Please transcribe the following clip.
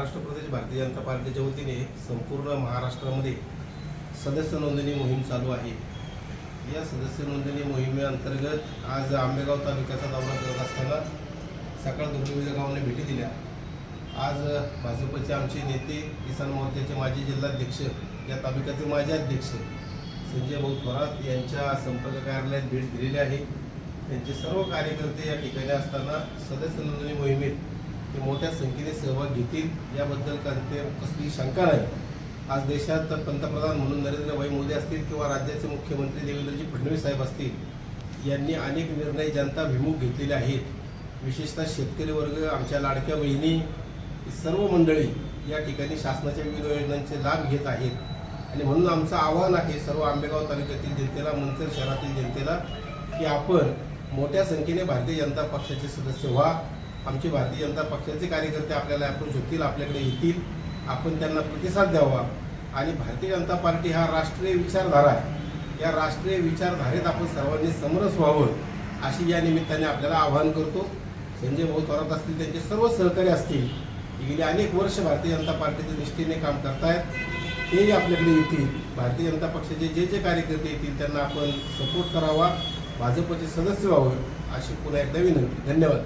महाराष्ट्र प्रदेश भारतीय जनता पार्टीच्या वतीने संपूर्ण महाराष्ट्रामध्ये सदस्य नोंदणी मोहीम चालू आहे. या सदस्य नोंदणी मोहिमेअंतर्गत आज आंबेगाव तालुक्याचा दौरा करत असताना सकाळ दुर्गविजय गावाने भेटी दिल्या. आज भाजपचे आमचे नेते किसान मोर्चाचे माजी जिल्हाध्यक्ष या तालुक्याचे माजी अध्यक्ष संजय भाऊ थोरात यांच्या संपर्क कार्यालयात भेट दिलेली आहे. त्यांचे सर्व कार्यकर्ते या ठिकाणी असताना सदस्य नोंदणी मोहिमेत ते मोठ्या संख्येने सहभाग घेतील याबद्दल ते कसली शंका नाही. आज देशात पंतप्रधान म्हणून नरेंद्रभाई मोदी असतील किंवा राज्याचे मुख्यमंत्री देवेंद्रजी फडणवीस साहेब असतील यांनी अनेक निर्णय जनताभिमुख घेतलेले आहेत. विशेषतः शेतकरी वर्ग आमच्या लाडक्या बहिणी सर्व मंडळी या ठिकाणी शासनाच्या विविध योजनांचे लाभ घेत आहेत. आणि म्हणून आमचं आव्हान आहे सर्व आंबेगाव तालुक्यातील जनतेला मंचर शहरातील जनतेला की आपण मोठ्या संख्येने भारतीय जनता पक्षाचे सदस्य व्हा. आमचे भारतीय जनता पक्षाचे कार्यकर्ते आपल्याला अप्रोच होतील आपल्याकडे येतील. आपण त्यांना प्रतिसाद द्यावा. आणि भारतीय जनता पार्टी हा राष्ट्रीय विचारधारा आहे. या राष्ट्रीय विचारधारेत आपण सर्वांनी समरस व्हावं अशी या निमित्ताने आपल्याला आवाहन करतो. संजय भाऊ थोरात असतील त्यांचे सर्व सहकारी असतील. गेली अनेक वर्ष भारतीय जनता पार्टीच्या निष्ठेने काम करतायत. तेही आपल्याकडे येतील. भारतीय जनता पक्षाचे जे जे कार्यकर्ते येतील त्यांना आपण सपोर्ट करावा. भाजपचे सदस्य व्हावं अशी पुन्हा एकदा विनंती. धन्यवाद.